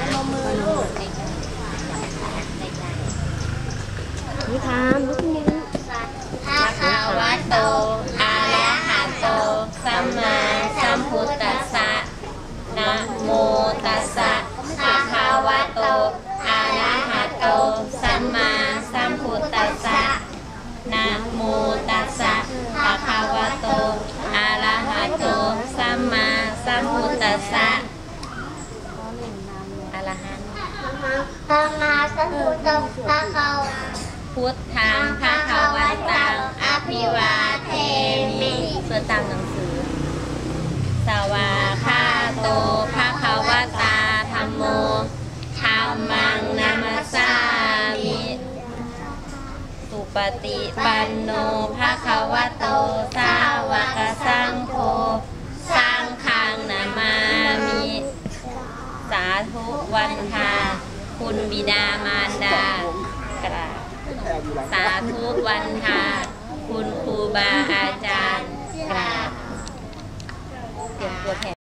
พนมมือลูกนิทานลูกนี้ภะคะวะโตอะระหะโต สัมมาสัมพุทธัสสะนะโมตัสสะภะคะวะโตอะระหะโต สัมมาสัมพุทธัสสะนะโมตัสสะภะคะวะโตอะระหะโต สัมมาสัมพุทธัสสะะหันต์ธรรมาสัมพุทธภะคะวะพุทธังภะคะวันตังอภิวาเทมิส่วนตามหนังสือ สวาคาโตภะคะวตาธรรมโมธรรมังนามัสามิสุปฏิปันโนภะคะวโตสา ธุวันทาคุณบิดามารดากราบสาธุวันทาคุณครูบาอาจารย์กราบเก็บตัวแทน